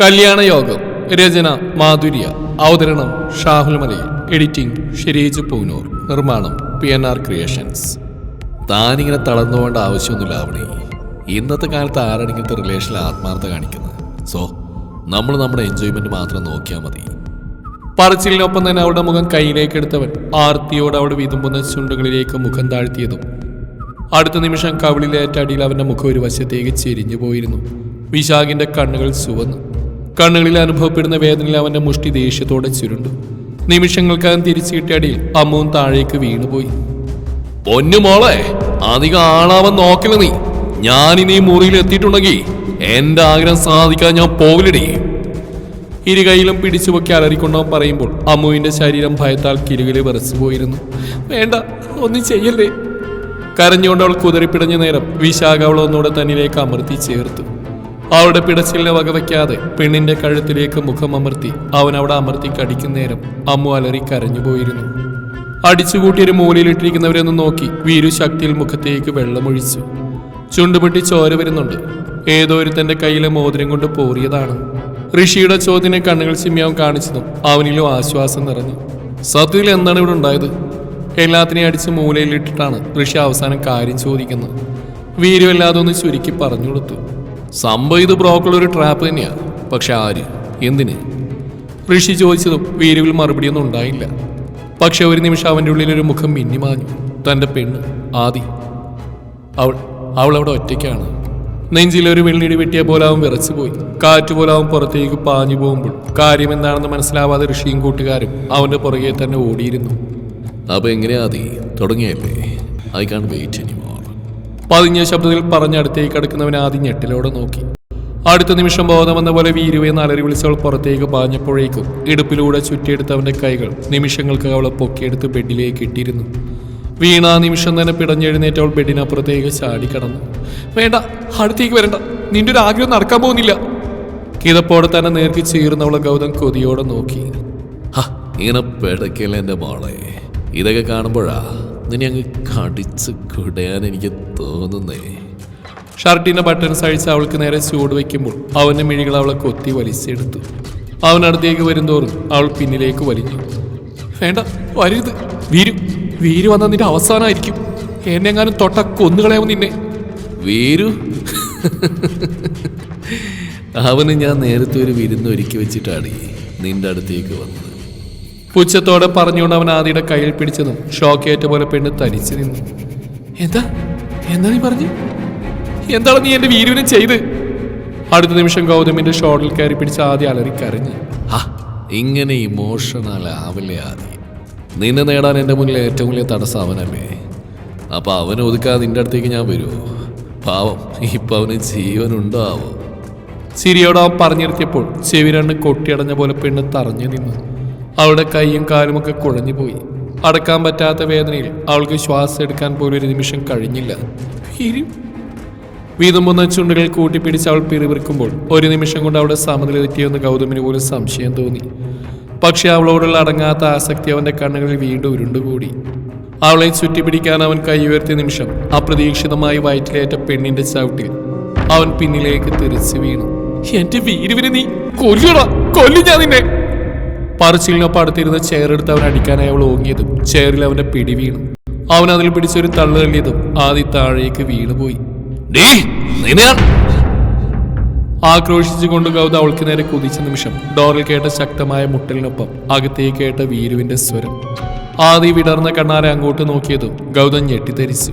കല്യാണയോഗം രചന മാധുര്യ അവതരണം ഷാഹുൽ മലയിൽ എഡിറ്റിംഗ് ഷിരീജ് പൂനൂർ നിർമ്മാണം പി എൻ ആർ ക്രിയേഷൻസ്. താനിങ്ങനെ തളർന്നുകൊണ്ട് ആവശ്യമൊന്നുമില്ല ഇന്നത്തെ കാലത്ത് ആരാണ് ഇങ്ങനത്തെ റിലേഷനിൽ ആത്മാർത്ഥത കാണിക്കുന്നത്? സോ നമ്മൾ നമ്മുടെ എൻജോയ്മെന്റ് മാത്രം നോക്കിയാൽ മതി. പറച്ചിലിനൊപ്പം തന്നെ അവളുടെ മുഖം കയ്യിലേക്ക് എടുത്തവൻ ആർത്തിയോട് അവിടെ വിതുമ്പുന്ന ചുണ്ടുകളിലേക്ക് മുഖം താഴ്ത്തിയതും അടുത്ത നിമിഷം കവിളിലേറ്റ അടിയിൽ അവന്റെ മുഖം ഒരു വശത്തേക്ക് ചെരിഞ്ഞു പോയിരുന്നു വിശാഖിന്റെ കണ്ണുകൾ ചുവന്നു. കണ്ണുകളിൽ അനുഭവപ്പെടുന്ന വേദനയിൽ അവന്റെ മുഷ്ടി ദേഷ്യത്തോടെ ചുരുണ്ടു. നിമിഷങ്ങൾക്കകം തിരിച്ചു കിട്ടിയ അടിയിൽ അമ്മുവും താഴേക്ക് വീണുപോയി. പൊന്നു മോളെ അധികം ആളാവാൻ നോക്കില്ല നീ. ഞാനിനി ഇനി മുറിയിൽ എത്തിയിട്ടുണ്ടെങ്കിൽ എന്റെ ആഗ്രഹം സാധിക്കാൻ ഞാൻ പോകില്ലടി ഇരു കൈയിലും പിടിച്ചു പൊക്കി അലറിക്കൊണ്ടവൻ പറയുമ്പോൾ അമ്മുവിന്റെ ശരീരം ഭയത്താൽ കിരുകിലെ വിറച്ചു പോയിരുന്നു വേണ്ട ഒന്നും ചെയ്യല്ലേ. കരഞ്ഞുകൊണ്ട് അവൾ കുതിറിപ്പിടഞ്ഞ നേരം വിശാഖ അവൾ ഒന്നുകൂടെ തന്നിലേക്ക് അമർത്തി ചേർത്തു. അവളുടെ പിടച്ചിലിനെ വകവയ്ക്കാതെ പെണ്ണിന്റെ കഴുത്തിലേക്ക് മുഖം അമർത്തി അവൻ അവിടെ അമർത്തി കടിക്കുന്ന നേരം അമ്മു അലറി കരഞ്ഞു പോയിരുന്നു. അടിച്ചുകൂട്ടിയൊരു മൂലയിലിട്ടിരിക്കുന്നവരെന്ന് നോക്കി വീരു ശക്തിയിൽ മുഖത്തേക്ക് വെള്ളമൊഴിച്ചു. ചുണ്ടുപൊട്ടി ചോര വരുന്നുണ്ട്. ഏതോ ഒരു തന്റെ കയ്യിലെ മോതിരം കൊണ്ട് പോറിയതാണ്. ഋഷിയുടെ ചോദ്യനെ കണ്ണുകൾ ചിമ്മിയാവും കാണിച്ചതും അവനിലും ആശ്വാസം നിറഞ്ഞു. സത്യത്തിൽ എന്താണ് ഇവിടെ ഉണ്ടായത്? എല്ലാത്തിനെയും അടിച്ച് മൂലയിലിട്ടിട്ടാണ് ഋഷി അവസാനം കാര്യം ചോദിക്കുന്നത്. വീരു അല്ലാതെ ഒന്ന് ചുരുക്കി പറഞ്ഞു കൊടുത്തു. സംഭവം ഇത് ബ്രോക്കുള്ള ഒരു ട്രാപ്പ് തന്നെയാണ് പക്ഷെ ആര്? എന്തിന്? ഋഷി ചോദിച്ചതും വീരുവിൽ മറുപടിയൊന്നും ഉണ്ടായില്ല. പക്ഷെ ഒരു നിമിഷം അവന്റെ ഉള്ളിൽ ഒരു മുഖം മിന്നിമാഞ്ഞു തന്റെ പെണ്ണ് ആദി. അവൾ അവൾ അവിടെ ഒറ്റയ്ക്കാണ്. നെഞ്ചിൽ ഒരു വെള്ളിടി വെട്ടിയ പോലെ അവൻ വിറച്ചുപോയി കാറ്റ് പോലെ അവൻ പുറത്തേക്ക് പാഞ്ഞു പോകുമ്പോൾ കാര്യം എന്താണെന്ന് മനസ്സിലാവാതെ ഋഷിയും കൂട്ടുകാരും അവന്റെ പുറകെ തന്നെ ഓടിയിരുന്നു. അപ്പൊ എങ്ങനെയാ ആദി? തുടങ്ങിയല്ലേ? ഐ കാൺ വെയിറ്റ് എനിമോർ പതിഞ്ഞ ശബ്ദത്തിൽ പറഞ്ഞടുത്തേക്ക് കിടക്കുന്നവൻ ആദ്യം ഞെട്ടിലോടെ നോക്കി. അടുത്ത നിമിഷം ബോധം വന്ന പോലെ വീരുവെ നലരി വിളിച്ചവൾ പുറത്തേക്ക് പാഞ്ഞപ്പോഴേക്കും ഇടുപ്പിലൂടെ ചുറ്റിയെടുത്തവന്റെ കൈകൾ നിമിഷങ്ങൾക്ക് അവളെ പൊക്കിയെടുത്ത് ബെഡിലേക്ക് ഇട്ടിരുന്നു. വീണ നിമിഷം തന്നെ പിടഞ്ഞെഴുന്നേറ്റ് അവൾ ബെഡിനപ്പുറത്തേക്ക് ചാടിക്കടന്നു വേണ്ട അടുത്തേക്ക് വരണ്ട. നിന്റെ ഒരു ആഗ്രഹം നടക്കാൻ പോകുന്നില്ല. കിതപ്പോടെ തന്നെ നേർക്ക് ചീർന്നവളെ ഗൗതം കൊതിയോടെ നോക്കി. "ഹ, ഇങ്ങനെ പെടക്കല്ലേ എന്റെ മോളെ? ഇതൊക്കെ കാണുമ്പോഴാ നിന്നെ അങ്ങ് കടിച്ച് കുടയാൻ എനിക്ക് തോന്നുന്നേ. ഷർട്ടിന്റെ ബട്ടൺസ് അഴിച്ച് അവൾക്ക് നേരെ ചൂട് വയ്ക്കുമ്പോൾ അവന്റെ മിഴികൾ അവളെ കൊത്തി വലിച്ചെടുത്തു. അവനടുത്തേക്ക് വരുംതോറും അവൾ പിന്നിലേക്ക് വലിഞ്ഞു. വേണ്ട വരരുത്. വീരു വീരു വന്ന നിന്റെ അവസാനമായിരിക്കും. എന്നെങ്ങാനും തൊട്ട കൊന്നുകളയാവും നിന്നെ. വീരു? അവന് ഞാൻ നേരത്തെ ഒരു വിരുന്ന് ഒരുക്കി വെച്ചിട്ടാണ് നിന്റെ അടുത്തേക്ക് വന്നത്. പുച്ഛത്തോടെ പറഞ്ഞുകൊണ്ട് അവൻ ആദിയുടെ കയ്യിൽ പിടിച്ചതും ഷോക്കേറ്റ പോലെ പെണ്ണ് തനിച്ചു നിന്നു. എന്താ? എന്താ നീ പറഞ്ഞു? എന്താണ് നീ എന്റെ വീരുവിനെ ചെയ്ത്? അടുത്ത നിമിഷം ഗൗതമിന്റെ ഷോട്ടിൽ കയറി പിടിച്ച ആദ്യ അലറി കരഞ്ഞു. ഇങ്ങനെ ഇമോഷണൽ ആവില്ലേ ആദി? നിന്നെ നേടാൻ എന്റെ മുന്നിൽ ഏറ്റവും വലിയ തടസ്സം അവനല്ലേ? അപ്പൊ അവനെ ഒതുക്കാതെ നിന്റെ അടുത്തേക്ക് ഞാൻ വരുമോ പാവം ഇപ്പൊ അവന് ജീവനുണ്ടോ ആവോ ചിരിയോട് അവൻ പറഞ്ഞിരുത്തിയപ്പോൾ ചെവി രണ്ട് കൊട്ടിയടഞ്ഞ പോലെ പെണ്ണ് തറഞ്ഞു നിന്നു. അവളുടെ കൈയും കാലുമൊക്കെ കുഴഞ്ഞു പോയി. അടക്കാൻ പറ്റാത്ത വേദനയിൽ അവൾക്ക് ശ്വാസം എടുക്കാൻ പോലും ഒരു നിമിഷം കഴിഞ്ഞില്ല. വീതം വീതുമ്പുന്ന ചുണ്ടുകൾ കൂട്ടിപ്പിടിച്ച് അവൾ പിറുപിറുക്കുമ്പോൾ ഒരു നിമിഷം കൊണ്ട് അവിടെ സമനില തെറ്റിയെന്ന് ഗൗതമിന് പോലും സംശയം തോന്നി. പക്ഷെ അവളോടുള്ള അടങ്ങാത്ത ആസക്തി അവന്റെ കണ്ണുകളിൽ വീണ്ടും ഉരുണ്ടുകൂടി. അവളെ ചുറ്റിപ്പിടിക്കാൻ അവൻ കൈ ഉയർത്തിയ നിമിഷം അപ്രതീക്ഷിതമായി വയറ്റിലേറ്റ പെണ്ണിന്റെ ചവിട്ടിൽ അവൻ പിന്നിലേക്ക് തെറിച്ചു വീണു. എന്റെ വീരുവിനെ നീ കൊല്ലടാ. കൊല്ലു ഞാൻ നിന്നെ. പറച്ചിലിനൊപ്പം അടുത്തിരുന്ന ചെയർ എടുത്ത് അവൻ അടിക്കാനായി അവൾ ഓങ്ങിയതും ചെയറിൽ അവന്റെ പിടി വീണു. അവൻ അതിൽ പിടിച്ചൊരു തള്ളു തള്ളിയതും ആദ്യ താഴേക്ക് വീണുപോയി ആക്രോശിച്ചുകൊണ്ട് ഗൗത അവൾക്ക് നേരെ കുതിച്ച നിമിഷം ഡോറിൽ കേട്ട ശക്തമായ മുട്ടലിനൊപ്പം അകത്തേക്ക് കേട്ട വീരുവിന്റെ സ്വരം. ആദി വിടർന്ന കണ്ണാരെ അങ്ങോട്ട് നോക്കിയതും ഗൗതം ഞെട്ടിത്തരിച്ചു.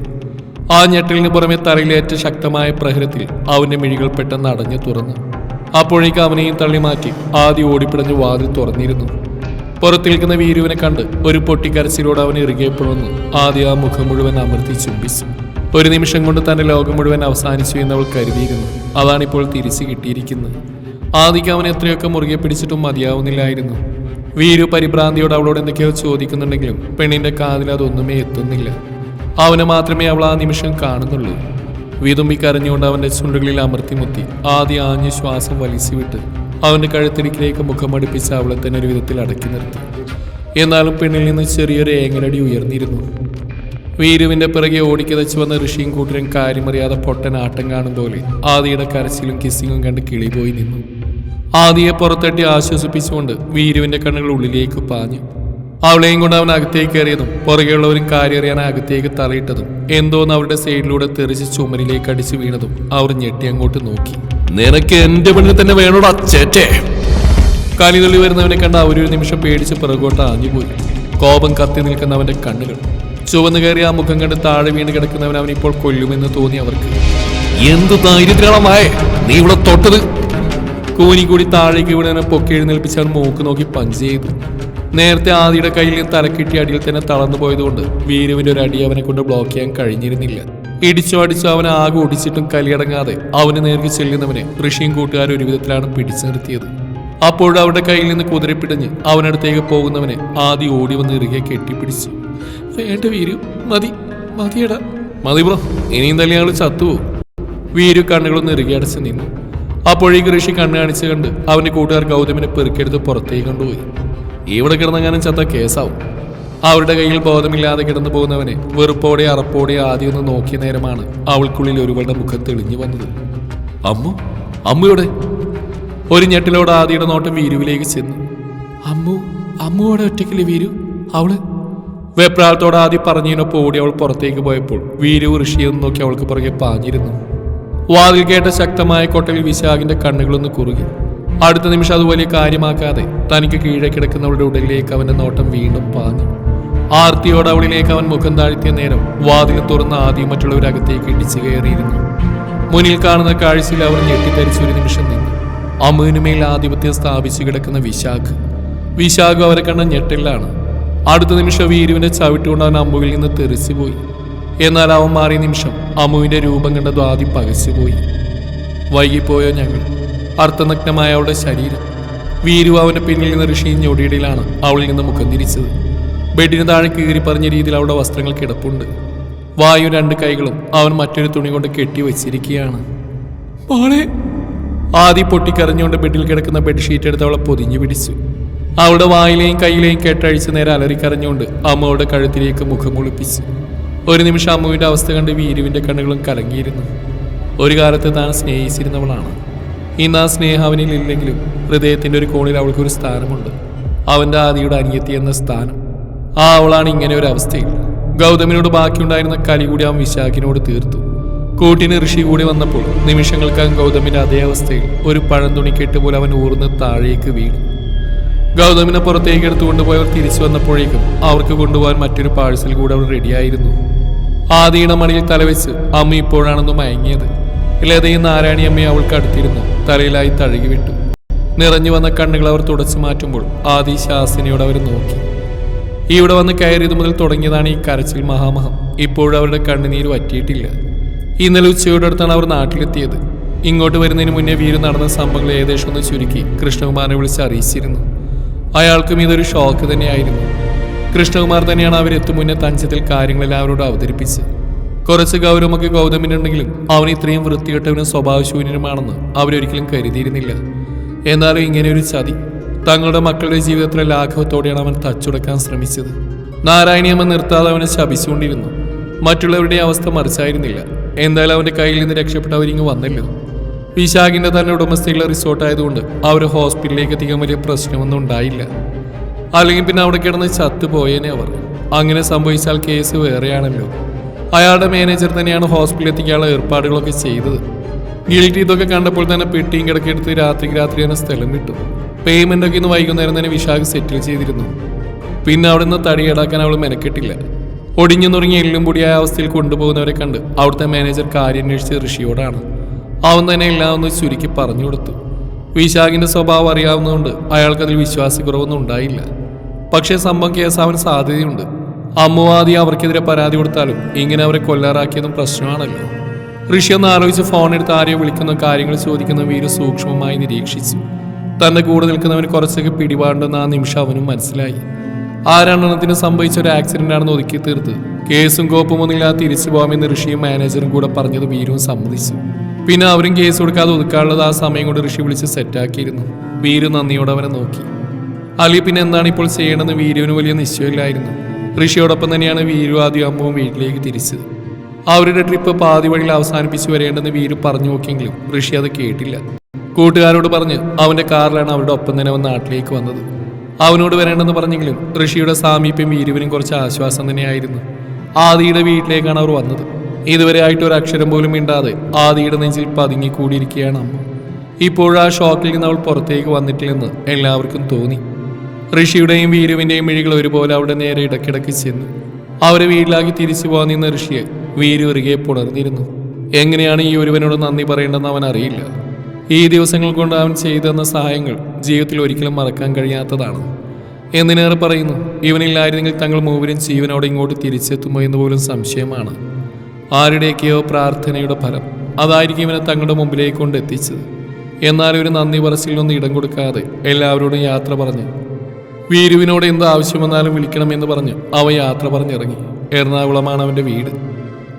ആ ഞെട്ടലിന് പുറമെ തറയിലേറ്റ ശക്തമായ പ്രഹരത്തിൽ അവന്റെ മിഴികൾ പെട്ടെന്ന് അടഞ്ഞു തുറന്നു. അപ്പോഴേക്ക് അവനെയും തള്ളി മാറ്റി. ആദി ഓടിപ്പിടഞ്ഞ് വാതിൽ തുറന്നിരുന്നു. പുറത്തു നിൽക്കുന്ന വീരുവിനെ കണ്ട് ഒരു പൊട്ടിക്കരച്ചിലൂടെ അവൻ ഇറുകിയപ്പോഴൊന്ന് ആദ്യം ആ മുഖം മുഴുവൻ അമർത്തി ചുംബിച്ചു. ഒരു നിമിഷം കൊണ്ട് തന്റെ ലോകം മുഴുവൻ അവസാനിച്ചു എന്ന് അവൾ കരുതിയിരുന്നു. അതാണിപ്പോൾ തിരിച്ചു കിട്ടിയിരിക്കുന്നത്. ആദിക്ക് അവൻ എത്രയൊക്കെ മുറുകെ പിടിച്ചിട്ടും മതിയാവുന്നില്ലായിരുന്നു. വീരു പരിഭ്രാന്തിയോട് അവളോട് എന്തൊക്കെയോ ചോദിക്കുന്നുണ്ടെങ്കിലും പെണ്ണിന്റെ കാതിൽ അതൊന്നുമേ എത്തുന്നില്ല. അവനെ മാത്രമേ അവൾ ആ നിമിഷം കാണുന്നുള്ളൂ. വീതുമ്പി കരഞ്ഞുകൊണ്ട് അവന്റെ ചുണ്ടുകളിൽ അമർത്തി മുത്തി ആദ്യ ആഞ്ഞു ശ്വാസം വലിച്ചു വിട്ട് അവന്റെ കഴുത്തിരിക്കിലേക്ക് മുഖമടുപ്പിച്ച് അവളെ തന്നെ ഒരു വിധത്തിൽ അടക്കി നിർത്തി. എന്നാലും പെണ്ണിൽ നിന്ന് ചെറിയൊരു ഏങ്ങലടി ഉയർന്നിരുന്നു. വീരുവിന്റെ പിറകെ ഓടിക്കതച്ചു വന്ന ഋഷിയും കൂട്ടരും കാര്യമറിയാതെ പൊട്ടൻ ആട്ടം കാണും പോലെ ആദിയുടെ കരച്ചിലും കിസ്സിങ്ങും കണ്ട് കിളിപോയി നിന്നു. ആദിയെ പുറത്തട്ടി ആശ്വസിപ്പിച്ചുകൊണ്ട് വീരുവിന്റെ കണ്ണുകൾ ഉള്ളിലേക്ക് പാഞ്ഞു. അവളെയും കൊണ്ട് അവൻ അകത്തേക്ക് കയറിയതും പുറകെയുള്ളവരും കാര്യറിയാൻ അകത്തേക്ക് തലയിട്ടതും എന്തോന്ന് അവരുടെ സൈഡിലൂടെ തെറിച്ച് ചുമരിലേക്ക് അടിച്ചു വീണതും അവർ ഞെട്ടി അങ്ങോട്ട് നോക്കി. നിനക്ക് എന്റെ പെണ്ണിൽ തന്നെ വേണോടാ ചേറ്റേ കലിതുള്ളി വരുന്നവനെ കണ്ട അവരൊരു നിമിഷം പേടിച്ച് പിറകോട്ട് ആഞ്ഞുപോയി. കോപം കത്തി നിൽക്കുന്നവന്റെ കണ്ണുകൾ. ചുവന്നു കയറി ആ മുഖം കണ്ട് താഴെ വീണ് കിടക്കുന്നവൻ അവൻ ഇപ്പോൾ കൊല്ലുമെന്ന് തോന്നി അവർക്ക്. എന്ത് ധൈര്യത്തിലാണമായ നീ ഇവിടെ തൊട്ടത്? കൂനി കൂടി താഴേക്ക് വീണവനെ പൊക്കി എഴുന്നേൽപ്പിച്ച് അവൻ മൂക്ക് നോക്കി പഞ്ച് ചെയ്തു. നേരത്തെ ആദിയുടെ കയ്യിൽ നിന്ന് തലക്കിട്ടി അടിയിൽ തന്നെ തളർന്നു പോയതുകൊണ്ട് വീരുവിന്റെ ഒരു അടി അവനെ കൊണ്ട് ബ്ലോക്ക് ചെയ്യാൻ കഴിഞ്ഞിരുന്നില്ല. ഇടിച്ചു അടിച്ചു അവനെ ആകെ ഒടിച്ചിട്ടും കലിയടങ്ങാതെ അവന് നേർക്ക് ചെല്ലുന്നവനെ ഋഷിയും കൂട്ടുകാരും ഒരു വിധത്തിലാണ് പിടിച്ചു നിർത്തിയത്. അപ്പോൾ അവരുടെ കയ്യിൽ നിന്ന് കുതിരപ്പിടഞ്ഞ് അവനടുത്തേക്ക് പോകുന്നവനെ ആദ്യം ഓടി വന്ന് ഇറുകെ കെട്ടിപ്പിടിച്ചു. വേണ്ട വീരു മതി മതിയടാ. മതി ബ്രോ ഇനിയും തന്നെ ഞങ്ങൾ ചത്തുവോ വീരു കണ്ണുകളൊന്ന് ഇറുകെ അടച്ച് നിന്നു. അപ്പോഴേക്ക് ഋഷി കണ്ണ് കാണിച്ച് കണ്ട് അവന്റെ കൂട്ടുകാർ ഗൗതമിനെ പെറുക്കെടുത്ത് പുറത്തേക്ക് കൊണ്ടുപോയി. ഇവിടെ കിടന്നെങ്ങാനും ചത്ത കേസാവും. അവരുടെ കയ്യിൽ ബോധമില്ലാതെ കിടന്നു പോകുന്നവനെ വെറുപ്പോടെ അറപ്പോടെ ആദ്യം ഒന്ന് നോക്കിയ നേരമാണ് അവൾക്കുള്ളിൽ ഒരുവളുടെ മുഖം തെളിഞ്ഞു വന്നത്. അമ്മു അമ്മയുടെ ഒരു ഞെട്ടിലോട് ആദിയുടെ നോട്ടം വീരുവിലേക്ക് ചെന്നു. അമ്മു അമ്മുവിടെ ഒറ്റയ്ക്കില്ലേ വീരു? അവൾ? വെപ്രാളത്തോടെ ആദ്യം പറഞ്ഞതിനൊപ്പം ഓടി അവൾ പുറത്തേക്ക് പോയപ്പോൾ വീരു ഋഷിയെന്ന് നോക്കി അവൾക്ക് പുറകെ പാഞ്ഞിരുന്നു. വാതിൽ കേട്ട ശക്തമായ കോട്ടയിൽ വിശാഖിന്റെ കണ്ണുകളൊന്ന് കുറുകി. അടുത്ത നിമിഷം അത് വലിയ കാര്യമാക്കാതെ തനിക്ക് കീഴെ കിടക്കുന്നവളുടെ ഉടലിലേക്ക് അവന്റെ നോട്ടം വീണ്ടും പാഞ്ഞു. ആർത്തിയോടെ അവളിലേക്ക് അവൻ മുഖം താഴ്ത്തിയ നേരം വാതിൽ തുറന്ന് ആദ്യം മറ്റുള്ളവരകത്തേക്ക് ഇടിച്ചു കയറിയിരുന്നു. മുന്നിൽ കാണുന്ന കാഴ്ചയിൽ അവൻ ഞെട്ടിത്തരിച്ച ഒരു നിമിഷം നിന്നു. അമ്മുവിനുമേൽ ആധിപത്യം സ്ഥാപിച്ചു കിടക്കുന്ന വിശാഖ്. വിശാഖ് അവരെ കണ്ട ഞെട്ടിലാണ് അടുത്ത നിമിഷം വീരുവിന്റെ ചവിട്ടുകൊണ്ട് അവൻ അമ്മുവിൽ നിന്ന് തെറിച്ചുപോയി. എന്നാൽ അവൻ മാറിയ നിമിഷം അമ്മുവിന്റെ രൂപം കണ്ടതും ആദ്യം പകച്ചുപോയി. വൈകിപ്പോയോ ഞങ്ങൾ? അർത്ഥനഗ്നമായ അവളുടെ ശരീരം. വീരു അവന്റെ പിന്നിൽ നിന്ന് ഋഷിയും ഞൊടിയിടയിലാണ് അവളിൽ നിന്ന് മുഖം തിരിച്ചത്. ബെഡിന് താഴെ കീറി പറഞ്ഞ രീതിയിൽ അവളുടെ വസ്ത്രങ്ങൾ കിടപ്പുണ്ട്. വായു രണ്ട് കൈകളും അവൻ മറ്റൊരു തുണി കൊണ്ട് കെട്ടി വെച്ചിരിക്കുകയാണ്. മോളെ! ആദി ബെഡിൽ കിടക്കുന്ന ബെഡ്ഷീറ്റ് എടുത്ത് അവളെ പൊതിഞ്ഞു പിടിച്ചു. അവളുടെ വായിലെയും കയ്യിലെയും കെട്ടഴിച്ച് നേരെ അലറിക്കരഞ്ഞുകൊണ്ട് അമ്മയുടെ കഴുത്തിലേക്ക് മുഖം ഒളിപ്പിച്ചു ഒരു നിമിഷം അമ്മുവിന്റെ അവസ്ഥ കണ്ട് വീരുവിന്റെ കണ്ണുകളും കലങ്ങിയിരുന്നു. ഒരു കാലത്ത് താൻ സ്നേഹിച്ചിരുന്നവളാണ്. ഇന്ന് ആ സ്നേഹാവിനിൽ ഇല്ലെങ്കിലും ഹൃദയത്തിന്റെ ഒരു കോണിൽ അവൾക്കൊരു സ്ഥാനമുണ്ട്. അവന്റെ ആദിയുടെ അനിയത്തി എന്ന സ്ഥാനം. ആ അവളാണ് ഇങ്ങനെ ഒരു അവസ്ഥയിൽ. ഗൗതമിനോട് ബാക്കിയുണ്ടായിരുന്ന കലി കൂടി അവൻ വിശാഖിനോട് തീർത്തു. കൂട്ടിന് ഋഷി കൂടി വന്നപ്പോൾ നിമിഷങ്ങൾക്കകം ഗൗതമിന്റെ അതേ അവസ്ഥയിൽ ഒരു പഴന്തുണി കെട്ടുപോലെ അവൻ ഊർന്ന് താഴേക്ക് വീണു. ഗൗതമിനെ പുറത്തേക്ക് എടുത്തു കൊണ്ടുപോയവർ തിരിച്ചു വന്നപ്പോഴേക്കും അവർക്ക് കൊണ്ടുപോകാൻ മറ്റൊരു പാഴ്സൽ കൂടെ അവൾ റെഡിയായിരുന്നു. ആദിയുടെ മണിയിൽ തലവെച്ച് അമ്മ ഇപ്പോഴാണെന്ന് മയങ്ങിയത്. ലതയും നാരായണി അമ്മയെ അവൾക്ക് അടുത്തിരുന്നു. തലയിലായി തഴുകി വിട്ടു നിറഞ്ഞു വന്ന കണ്ണുകൾ അവർ തുടച്ചു മാറ്റുമ്പോൾ ആദി ശാസിനിയോട് അവർ നോക്കി. ഇവിടെ വന്ന് കയറിയത് മുതൽ തുടങ്ങിയതാണ് ഈ കരച്ചിൽ മഹാമഹം. ഇപ്പോഴും അവരുടെ കണ്ണുനീര് വറ്റിയിട്ടില്ല. ഇന്നലെ ഉച്ചയോടടുത്താണ് അവർ നാട്ടിലെത്തിയത്. ഇങ്ങോട്ട് വരുന്നതിന് മുന്നേ വീര് നടന്ന സംഭവങ്ങൾ ഏകദേശം ഒന്ന് ചുരുക്കി കൃഷ്ണകുമാറിനെ വിളിച്ച് അറിയിച്ചിരുന്നു. അയാൾക്കും ഇതൊരു ഷോക്ക് തന്നെയായിരുന്നു. കൃഷ്ണകുമാർ തന്നെയാണ് അവരെത്തും മുന്നേ തഞ്ചത്തിൽ കാര്യങ്ങളെല്ലാം അവരോട് അവതരിപ്പിച്ച് കുറച്ച് ഗൗരവമൊക്കെ ഗൗതമിനുണ്ടെങ്കിലും അവൻ ഇത്രയും വൃത്തികെട്ടവനും സ്വഭാവശൂന്യനുമാണെന്ന് അവരൊരിക്കലും കരുതിയിരുന്നില്ല. എന്നാലും ഇങ്ങനെ ഒരു ചതി തങ്ങളുടെ മക്കളുടെ ജീവിതത്തിലെ ലാഘവത്തോടെയാണ് അവൻ തച്ചുടക്കാൻ ശ്രമിച്ചത്. നാരായണിയമ്മ നിർത്താതെ അവനെ ശപിച്ചുകൊണ്ടിരുന്നു. മറ്റുള്ളവരുടെ അവസ്ഥ മറിച്ചായിരുന്നില്ല. എന്തായാലും അവന്റെ കയ്യിൽ നിന്ന് രക്ഷപ്പെട്ടവരിങ്ങ് വന്നല്ലോ. വിശാഖിന്റെ തന്നെ ഉടമസ്ഥയിലുള്ള റിസോർട്ട് ആയതുകൊണ്ട് അവർ ഹോസ്പിറ്റലിലേക്ക് എത്തിക്കാൻ വലിയ പ്രശ്നമൊന്നും ഉണ്ടായില്ല. അല്ലെങ്കിൽ പിന്നെ അവിടെ കിടന്ന് ചത്തുപോയേനെ അവർ. അങ്ങനെ സംഭവിച്ചാൽ കേസ് വേറെയാണല്ലോ. അയാളുടെ മാനേജർ തന്നെയാണ് ഹോസ്പിറ്റലിൽ എത്തിക്കാനുള്ള ഏർപ്പാടുകളൊക്കെ ചെയ്തത്. ഗിൽറ്റി ഇതൊക്കെ കണ്ടപ്പോൾ തന്നെ പെട്ടിയും കിടക്കെടുത്ത് രാത്രിക്ക് രാത്രി തന്നെ സ്ഥലം വിട്ടു. പേയ്മെന്റ് ഒക്കെ ഇന്ന് വൈകുന്നേരം തന്നെ വിശാഖ് സെറ്റിൽ ചെയ്തിരുന്നു. പിന്നെ അവിടെ നിന്ന് തടിയേടാക്കാൻ അവൾ മെനക്കെട്ടില്ല. ഒടിഞ്ഞു നുറുങ്ങി എല്ലും പൊടിയായ അവസ്ഥയിൽ കൊണ്ടുപോകുന്നവരെ കണ്ട് അവിടുത്തെ മാനേജർ കാര്യം അന്വേഷിച്ച് ഋഷിയോടാണ്. അവൻ തന്നെ എല്ലാം ഒന്ന് ചുരുക്കി പറഞ്ഞു കൊടുത്തു. വിശാഖിന്റെ സ്വഭാവം അറിയാവുന്നതുകൊണ്ട് അയാൾക്കതിൽ വിശ്വാസക്കുറവൊന്നും ഉണ്ടായില്ല. പക്ഷേ സംഭവം കേസാവാൻ സാധ്യതയുണ്ട്. അമ്മുവാദി അവർക്കെതിരെ പരാതി കൊടുത്താലും ഇങ്ങനെ അവരെ കൊല്ലാറാക്കിയതും പ്രശ്നമാണല്ലോ. ഋഷി ഒന്ന് ആലോചിച്ച് ഫോൺ എടുത്ത് ആരെയോ വിളിക്കുന്ന കാര്യങ്ങൾ ചോദിക്കുന്ന വീര് സൂക്ഷ്മമായി നിരീക്ഷിച്ചു. തന്റെ കൂടെ നിൽക്കുന്നവന് കുറച്ചൊക്കെ പിടിപാടുണ്ടെന്ന് ആ നിമിഷം അവനും മനസ്സിലായി. ആ രണ്ടെണ്ണത്തിന് സംഭവിച്ച ഒരു ആക്സിഡന്റ് ആണെന്ന് ഒതുക്കി തീർത്ത് കേസും കോപ്പും ഒന്നുമില്ലാതെ തിരിച്ചു പോകാമെന്ന് ഋഷിയും മാനേജറും കൂടെ പറഞ്ഞത് വീരും സമ്മതിച്ചു. പിന്നെ അവരും കേസ് കൊടുക്കാതെ ഒതുക്കാനുള്ളത് ആ സമയം കൊണ്ട് ഋഷി വിളിച്ച് സെറ്റാക്കിയിരുന്നു വീരു നന്ദിയോടെ അവനെ നോക്കി. അലി പിന്നെ എന്താണ് ഇപ്പോൾ ചെയ്യണമെന്ന് വീരുവിന് വലിയ നിശ്ചയമില്ലായിരുന്നു. ഋഷിയോടൊപ്പം തന്നെയാണ് വീരു ആദ്യം അമ്മവും വീട്ടിലേക്ക് തിരിച്ചത്. അവരുടെ ട്രിപ്പ് പാതി വഴിയിൽ അവസാനിപ്പിച്ചു വരേണ്ടെന്ന് വീരു പറഞ്ഞു നോക്കിയെങ്കിലും ഋഷി അത് കേട്ടില്ല. കൂട്ടുകാരോട് പറഞ്ഞ് അവന്റെ കാറിലാണ് അവരുടെ ഒപ്പം തന്നെ അവൻ നാട്ടിലേക്ക് വന്നത്. അവനോട് വരേണ്ടെന്ന് പറഞ്ഞെങ്കിലും ഋഷിയുടെ സാമീപ്യം വീരുവിനും കുറച്ച് ആശ്വാസം തന്നെയായിരുന്നു. ആദിയുടെ വീട്ടിലേക്കാണ് അവർ വന്നത്. ഇതുവരെ ആയിട്ട് ഒരു അക്ഷരം പോലും മിണ്ടാതെ ആദിയുടെ നെഞ്ചിൽ പതുങ്ങിക്കൂടിയിരിക്കുകയാണ് അമ്മ. ഇപ്പോഴാ ഷോക്കിൽ നിന്ന് അവൾ പുറത്തേക്ക് വന്നിട്ടില്ലെന്ന് എല്ലാവർക്കും തോന്നി. ഋഷിയുടെയും വീരുവിന്റെയും മിഴികൾ ഒരുപോലെ അവിടെ നേരെ ഇടയ്ക്കിടയ്ക്ക് ചെന്നു. അവരെ വീട്ടിലാക്കി തിരിച്ചു പോകാൻ നിന്ന ഋഷിയെ വീരു പുണർന്നിരുന്നു. എങ്ങനെയാണ് ഈ ഒരുവനോട് നന്ദി പറയേണ്ടതെന്ന് അവൻ അറിയില്ല. ഈ ദിവസങ്ങൾ കൊണ്ട് അവൻ ചെയ്തെന്ന സഹായങ്ങൾ ജീവിതത്തിൽ ഒരിക്കലും മറക്കാൻ കഴിയാത്തതാണ്. എന്തിനേറെ പറയുന്നു? ഇവനില്ലായിരുന്നെങ്കിൽ തങ്ങൾ മൂവരും ജീവനോടെ ഇങ്ങോട്ട് തിരിച്ചെത്തുമോ എന്ന് പോലും സംശയമാണ്. ആരുടെയൊക്കെയോ പ്രാർത്ഥനയുടെ ഫലം അതായിരിക്കും ഇവനെ തങ്ങളുടെ മുമ്പിലേക്ക് കൊണ്ടെത്തിച്ചത് എന്നാൽ ഒരു നന്ദി പറച്ചിലൊന്നും ഇടം കൊടുക്കാതെ എല്ലാവരോടും യാത്ര പറഞ്ഞ് വീരുവിനോട് എന്ത് ആവശ്യം വിളിക്കണമെന്ന് പറഞ്ഞ് അവ യാത്ര പറഞ്ഞിറങ്ങി. എറണാകുളമാണ് അവന്റെ വീട്.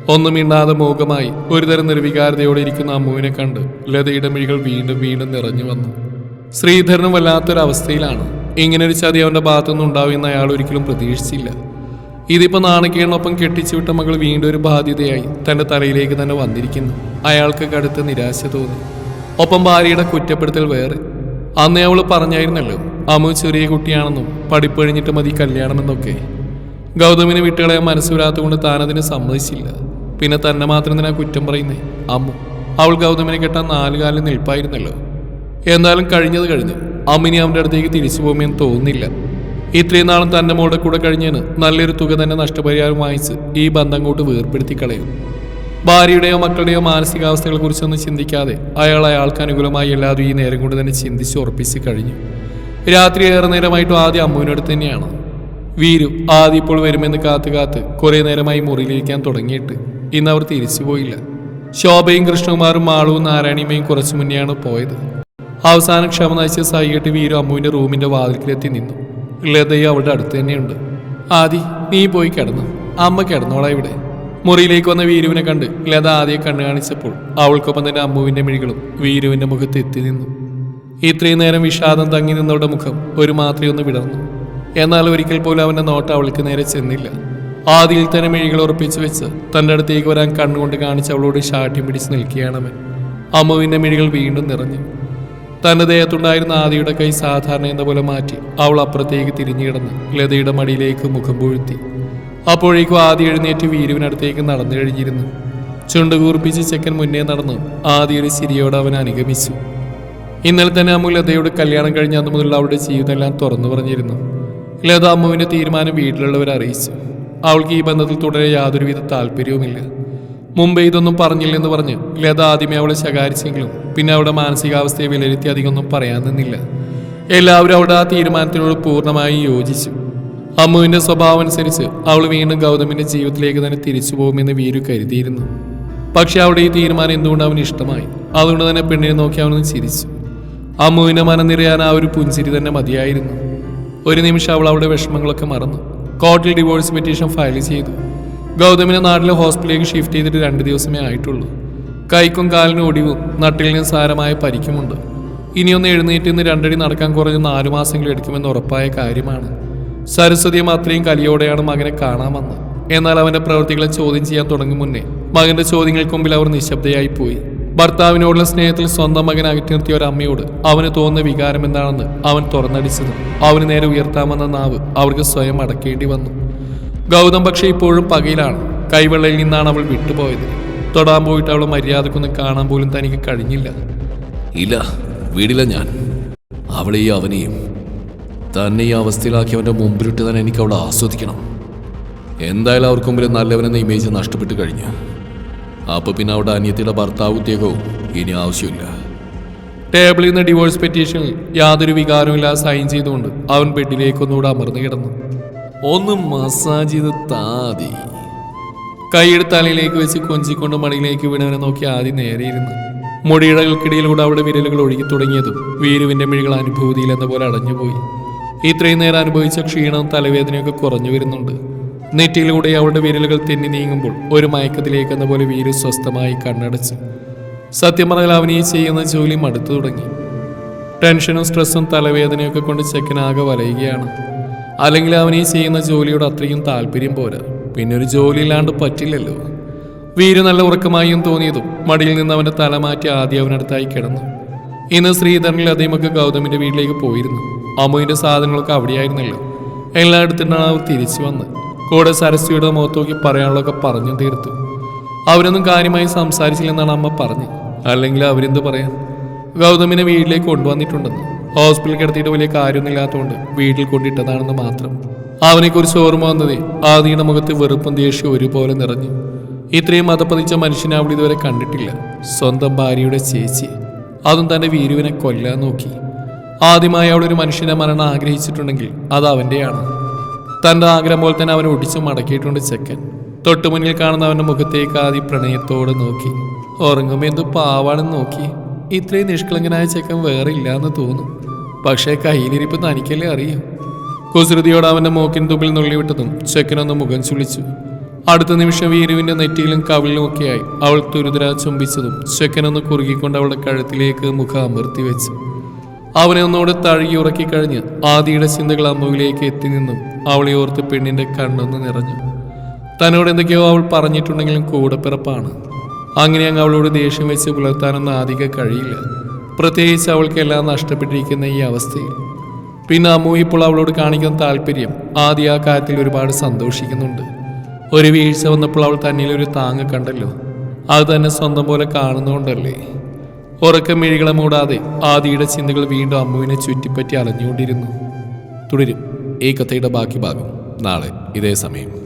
ഒന്നും മിണ്ടാതെ മൂകമായി ഒരുതരം നിർവികാരതയോടെ ഇരിക്കുന്ന അമ്മുവിനെ കണ്ട് ലതയുടെ മിഴികൾ വീണ്ടും വീണ്ടും നിറഞ്ഞു വന്നു. ശ്രീധരനും വല്ലാത്തൊരവസ്ഥയിലാണ്. ഇങ്ങനൊരു ചതി അവന്റെ ഭാഗത്തുനിന്ന് ഉണ്ടാവുമെന്ന് അയാൾ ഒരിക്കലും പ്രതീക്ഷിച്ചില്ല. ഇതിപ്പോ നാണക്കേടിനൊപ്പം കെട്ടിച്ചുവിട്ട മകൾ വീണ്ടും ഒരു ബാധ്യതയായി തന്റെ തലയിലേക്ക് തന്നെ വന്നിരിക്കുന്നു. അയാൾക്ക് കടുത്ത നിരാശ തോന്നി. ഒപ്പം ഭാര്യയുടെ കുറ്റപ്പെടുത്തൽ വേറെ. അന്നേ അവൾ പറഞ്ഞായിരുന്നല്ലോ അമ്മു ചെറിയ കുട്ടിയാണെന്നും പഠിപ്പ് കഴിഞ്ഞിട്ട് മതി കല്യാണമെന്നൊക്കെ. ഗൗതമിനെ വിട്ടുകളയാൻ മനസ്സുരാത്തുകൊണ്ട് താൻ താനതിനെ സമ്മതിച്ചില്ല. പിന്നെ തന്നെ മാത്രം തന്നെ കുറ്റം പറയുന്നേ? അമ്മു അവൾ ഗൗതമിനെ കെട്ടാൻ നാല് കാലം നിൽപ്പായിരുന്നല്ലോ. എന്തായാലും കഴിഞ്ഞത് കഴിഞ്ഞു അമ്മിനി അവന്റെ അടുത്തേക്ക് തിരിച്ചു പോകുമെന്ന് തോന്നുന്നില്ല. ഇത്രയും നാളും തന്റെ മോളുടെ കൂടെ കഴിഞ്ഞതിന് നല്ലൊരു തുക തന്നെ നഷ്ടപരിഹാരം വാങ്ങിച്ച് ഈ ബന്ധം കൊണ്ട് വേർപ്പെടുത്തി കളയും. ഭാര്യയുടെയോ മക്കളുടെയോ മാനസികാവസ്ഥകളെക്കുറിച്ചൊന്നും ചിന്തിക്കാതെ അയാൾ അയാൾക്ക് അനുകൂലമായി എല്ലാവരും ഈ നേരം കൊണ്ട് തന്നെ ചിന്തിച്ച് ഉറപ്പിച്ച് കഴിഞ്ഞു. രാത്രി ഏറെ നേരമായിട്ടും ആദ്യം അമ്മുവിനടുത്ത് തന്നെയാണ്. വീരു ആദ്യം ഇപ്പോൾ വരുമെന്ന് കാത്തു കാത്ത് കുറേ നേരമായി മുറിയിലിരിക്കാൻ തുടങ്ങിയിട്ട് ഇന്ന് അവർ തിരിച്ചു പോയില്ല. ശോഭയും കൃഷ്ണകുമാറും മാളവും നാരായണിയമ്മയും കുറച്ചു മുന്നെയാണ് പോയത്. അവസാനം ക്ഷമ നയിച്ച സൈകിട്ട് വീരു അമ്മുവിന്റെ റൂമിന്റെ വാതിൽക്കിലെത്തി നിന്നു. ലതയും അവളുടെ അടുത്ത് തന്നെയുണ്ട്. ആദി നീ പോയി കിടന്നു. അമ്മ കിടന്നോളാ ഇവിടെ. മുറിയിലേക്ക് വന്ന വീരുവിനെ കണ്ട് ലത ആദ്യം കണ്ണു കാണിച്ചപ്പോൾ അവൾക്കൊപ്പം തന്നെ അമ്മുവിന്റെ മിഴികളും വീരുവിന്റെ മുഖത്ത് എത്തി നിന്നു. ഇത്രയും നേരം വിഷാദം തങ്ങി നിന്നവളുടെ മുഖം ഒരു മാത്രയൊന്ന് വിടർന്നു. എന്നാൽ ഒരിക്കൽ പോലും അവന്റെ നോട്ടം അവൾക്ക് നേരെ ചെന്നില്ല. ആദ്യയിൽ തന്നെ മിഴികൾ ഉറപ്പിച്ചു വെച്ച് തന്റെ അടുത്തേക്ക് വരാൻ കണ്ണുകൊണ്ട് കാണിച്ച് അവളോട് ശാഠ്യം പിടിച്ച് നിൽക്കുകയാണ് അവൻ. അമ്മുവിന്റെ മിഴികൾ വീണ്ടും നിറഞ്ഞു. തന്റെ ദേഹത്തുണ്ടായിരുന്ന ആദിയുടെ കൈ സാധാരണ എന്ന പോലെ മാറ്റി അവൾ അപ്പുറത്തേക്ക് തിരിഞ്ഞു കിടന്ന് ലതയുടെ മടിയിലേക്ക് മുഖം പൂഴ്ത്തി. അപ്പോഴേക്കും ആദി എഴുന്നേറ്റ് വീരുവിനടുത്തേക്ക് നടന്നു കഴിഞ്ഞിരുന്നു. ചുണ്ടുകൂർപ്പിച്ച് ചെക്കൻ മുന്നേ നടന്നു ആദ്യ ഒരു ചിരിയോടെ അവൻ അനുഗമിച്ചു. ഇന്നലെ തന്നെ അമ്മു ലതയോട് കല്യാണം കഴിഞ്ഞ അന്ന് മുതലുള്ള അവളുടെ ജീവിതമെല്ലാം തുറന്നു പറഞ്ഞിരുന്നു. ലത അമ്മുവിന്റെ തീരുമാനം വീട്ടിലുള്ളവരെ അറിയിച്ചു. അവൾക്ക് ഈ ബന്ധത്തിൽ തുടരെ യാതൊരുവിധ താല്പര്യവുമില്ല. മുമ്പ് ഇതൊന്നും പറഞ്ഞില്ലെന്ന് പറഞ്ഞ് ലത ആദ്യമേ അവളെ ശകാരിച്ചെങ്കിലും പിന്നെ അവളുടെ മാനസികാവസ്ഥയെ വിലയിരുത്തി അധികമൊന്നും പറയാൻ നിന്നില്ല. എല്ലാവരും അവളുടെ ആ തീരുമാനത്തിനോട് പൂർണമായി യോജിച്ചു. അമ്മുവിന്റെ സ്വഭാവം അനുസരിച്ച് അവൾ വീണ്ടും ഗൗതമിന്റെ ജീവിതത്തിലേക്ക് തന്നെ തിരിച്ചു പോകുമെന്ന് വീരു കരുതിയിരുന്നു. പക്ഷെ അവിടെ ഈ തീരുമാനം എന്തുകൊണ്ട് അവന് ഇഷ്ടമായി? അതുകൊണ്ട് തന്നെ പെണ്ണിനെ നോക്കി അവനൊന്ന് ചിരിച്ചു. അമ്മുവിന്റെ മനം നിറയാൻ ആ ഒരു പുഞ്ചിരി തന്നെ മതിയായിരുന്നു. ഒരു നിമിഷം അവൾ അവളുടെ വിഷമങ്ങളൊക്കെ മറന്നു. കോർട്ടിൽ ഡിവോഴ്സ് പെറ്റീഷൻ ഫയൽ ചെയ്തു. ഗൗതമിനെ നാട്ടിലെ ഹോസ്പിറ്റലിലേക്ക് ഷിഫ്റ്റ് ചെയ്തിട്ട് രണ്ട് ദിവസമേ ആയിട്ടുള്ളൂ. കൈക്കും കാലിനും ഒടിവും നട്ടിലിനും സാരമായ പരിക്കുമുണ്ട്. ഇനിയൊന്ന് എഴുന്നേറ്റ് നിന്ന് രണ്ടടി നടക്കാൻ കുറഞ്ഞ് നാലു മാസങ്ങളിൽ എടുക്കുമെന്ന് ഉറപ്പായ കാര്യമാണ്. സരസ്വതിയും അത്രയും കലിയോടെയാണ് മകനെ കാണാൻ എന്നാൽ അവന്റെ പ്രവൃത്തികളെ ചോദ്യം ചെയ്യാൻ തുടങ്ങും മുന്നേ മകന്റെ ചോദ്യങ്ങൾക്ക് മുമ്പിൽ അവർ നിശബ്ദയായി പോയി. ഭർത്താവിനോടുള്ള സ്നേഹത്തിൽ സ്വന്തം മകൻ അകറ്റി നിർത്തിയ ഒരു അമ്മയോട് അവന് തോന്നുന്ന വികാരം എന്താണെന്ന് അവൻ തുറന്നടിച്ചത്. അവന് നേരെ ഉയർത്താമെന്ന നാവ് അവർക്ക് സ്വയം അടക്കേണ്ടി വന്നു. ഗൗതം പക്ഷേ ഇപ്പോഴും പകയിലാണ്. കൈവെള്ളയിൽ നിന്നാണ് അവൾ വിട്ടുപോയത്. തൊടാൻ പോയിട്ട് അവൾ മര്യാദക്കൊന്നും കാണാൻ പോലും തനിക്ക് കഴിഞ്ഞില്ല. ഇല്ല വീടില്ല ഞാൻ. അവളെയും അവനെയും തന്നെ ഈ അവസ്ഥയിലാക്കി അവന്റെ മുമ്പിലിട്ട് തന്നെ എനിക്ക് അവളെ ആസ്വദിക്കണം. എന്തായാലും അവർക്ക് നല്ലവനെന്ന ഇമേജ് നഷ്ടപ്പെട്ട് കഴിഞ്ഞു. അപ്പൊ പിന്നെ അവിടെ അനിയത്തിയുടെ ഭർത്താവ് ഉദ്യോഗവും ഇനി ആവശ്യമില്ല. ടേബിളിൽ നിന്ന് ഡിവോഴ്സ് പെറ്റീഷനിൽ യാതൊരു വികാരവുമില്ലാതെ സൈൻ ചെയ്തുകൊണ്ട് അവൻ ബെഡിലേക്ക് ഒന്നുകൂടെ അമർന്നു കിടന്നു. ഒന്ന് മസാജ് ചെയ്ത് താതി. കൈയെടുത്ത് തലയിലേക്ക് വെച്ച് കൊഞ്ചിക്കൊണ്ട് മണിയിലേക്ക് വീണവനെ നോക്കി ആദ്യം നേരെയിരുന്നു മുടിയിടകൾക്കിടയിലൂടെ അവിടെ വിരലുകൾ ഒഴുകി തുടങ്ങിയതും വീരുവിന്റെ മിഴികൾ അനുഭൂതിയിൽ എന്ന പോലെ അടഞ്ഞുപോയി. ഇത്രയും നേരം അനുഭവിച്ച ക്ഷീണവും തലവേദനയൊക്കെ കുറഞ്ഞു വരുന്നുണ്ട്. നെറ്റിയിലൂടെ അവളുടെ വിരലുകൾ തെന്നി നീങ്ങുമ്പോൾ ഒരു മയക്കത്തിലേക്ക് എന്ന പോലെ വീര് സ്വസ്ഥമായി കണ്ണടച്ചു. സത്യം പറഞ്ഞാൽ അവൻ ഈ ചെയ്യുന്ന ജോലി മടുത്തു തുടങ്ങി. ടെൻഷനും സ്ട്രെസ്സും തലവേദനയൊക്കെ കൊണ്ട് ചെക്കനാകെ വലയുകയാണ്. അല്ലെങ്കിൽ അവൻ ഈ ചെയ്യുന്ന ജോലിയോട് അത്രയും താല്പര്യം പോരാ. പിന്നെ ഒരു ജോലി ഇല്ലാണ്ട് പറ്റില്ലല്ലോ. വീര് നല്ല ഉറക്കമായും തോന്നിയതും മടിയിൽ നിന്ന് അവന്റെ തല മാറ്റി ആദ്യം അവനടുത്തായി കിടന്നു. ഇന്ന് ശ്രീധരനിൽ അദ്ദേഹമൊക്കെ ഗൗതമിന്റെ വീട്ടിലേക്ക് പോയിരുന്നു. അമ്മുവിന്റെ സാധനങ്ങളൊക്കെ അവിടെയായിരുന്നല്ലോ. എല്ലായിടത്തുനിന്നാണ് അവർ തിരിച്ചു വന്ന്. കൂടെ സരസ്വതിയുടെ മുഖത്ത് നോക്കി പറയാനുള്ളതൊക്കെ പറഞ്ഞു തീർത്തു. അവരൊന്നും കാര്യമായി സംസാരിച്ചില്ലെന്നാണ് അമ്മ പറഞ്ഞത്. അല്ലെങ്കിൽ അവരെന്ത് പറയാൻ? ഗൗതമിനെ വീട്ടിലേക്ക് കൊണ്ടുവന്നിട്ടുണ്ടെന്ന്. ഹോസ്പിറ്റലിൽ കിടത്തിയിട്ട് വലിയ കാര്യമൊന്നുമില്ലാത്തതുകൊണ്ട് വീട്ടിൽ കൊണ്ടിട്ടതാണെന്ന് മാത്രം. അവനെക്കുറിച്ച് ഓർമ്മ വന്നതേ ആദിയുടെ മുഖത്ത് വെറുപ്പും ദേഷ്യവും ഒരുപോലെ നിറഞ്ഞു. ഇത്രയും മതപ്പതിച്ച മനുഷ്യനെ അവൾ ഇതുവരെ കണ്ടിട്ടില്ല. സ്വന്തം ഭാര്യയുടെ ചേച്ചി അതും തന്റെ വീരുവിനെ കൊല്ലാൻ നോക്കി. ആദ്യമായി അവളൊരു മനുഷ്യനെ മരണം ആഗ്രഹിച്ചിട്ടുണ്ടെങ്കിൽ അത് അവന്റെയാണ്. തന്റെ ആഗ്രഹം പോലെ തന്നെ അവനെ ഒടിച്ചു മടക്കിയിട്ടുണ്ട് ചെക്കൻ. തൊട്ടു മുന്നിൽ കാണുന്ന അവന്റെ മുഖത്തേക്ക് ആദ്യ പ്രണയത്തോട് നോക്കി. ഉറങ്ങുമ്പോൾ എന്ത് പാവാണെന്ന് നോക്കി. ഇത്രയും നിഷ്കളങ്കനായ ചെക്കൻ വേറെ ഇല്ലാന്ന് തോന്നും. പക്ഷേ കയ്യിലിരിപ്പ് തനിക്കല്ലേ അറിയൂ. കുസൃതിയോട് അവന്റെ മൂക്കിൻ തുമ്പിൽ നുള്ളിവിട്ടതും ചെക്കനൊന്ന് മുഖം ചുളിച്ചു. അടുത്ത നിമിഷം വീരുവിന്റെ നെറ്റിയിലും കവിളിലുമൊക്കെയായി അവൾ തുരുതുര ചുംബിച്ചതും ചെക്കനൊന്ന് കുറുകിക്കൊണ്ട് അവളുടെ കഴുത്തിലേക്ക് മുഖം അമർത്തി വെച്ചു. അവനെ ഒന്നോട് തഴുകി ഉറക്കി കഴിഞ്ഞ് ആദിയുടെ ചിന്തകൾ അമ്മുവിലേക്ക് എത്തി നിന്നും അവളെ ഓർത്ത് പെണ്ണിന്റെ കണ്ണൊന്ന് നിറഞ്ഞു. തന്നോട് എന്തൊക്കെയോ അവൾ പറഞ്ഞിട്ടുണ്ടെങ്കിലും കൂടപ്പിറപ്പാണ് അങ്ങനെ അങ്ങ് അവളോട് ദേഷ്യം വെച്ച് പുലർത്താനൊന്നും ആദിക കഴിയില്ല. പ്രത്യേകിച്ച് അവൾക്കെല്ലാം നഷ്ടപ്പെട്ടിരിക്കുന്ന ഈ അവസ്ഥയിൽ. പിന്നെ അമ്മു ഇപ്പോൾ അവളോട് കാണിക്കുന്ന താല്പര്യം ആദ്യ ആ കാര്യത്തിൽ ഒരുപാട് സന്തോഷിക്കുന്നുണ്ട്. ഒരു വീഴ്ച വന്നപ്പോൾ അവൾ തന്നിൽ ഒരു താങ്ങ് കണ്ടല്ലോ. അത് തന്നെ സ്വന്തം പോലെ കാണുന്നതുകൊണ്ടല്ലേ ഉറക്കം മിഴികളെ മൂടാതെ ആദിയുടെ ചിന്തകൾ വീണ്ടും അമ്മുവിനെ ചുറ്റിപ്പറ്റി അലഞ്ഞുകൊണ്ടിരുന്നു. തുടരും. ഈ കഥയുടെ ബാക്കി ഭാഗം നാളെ ഇതേ സമയം.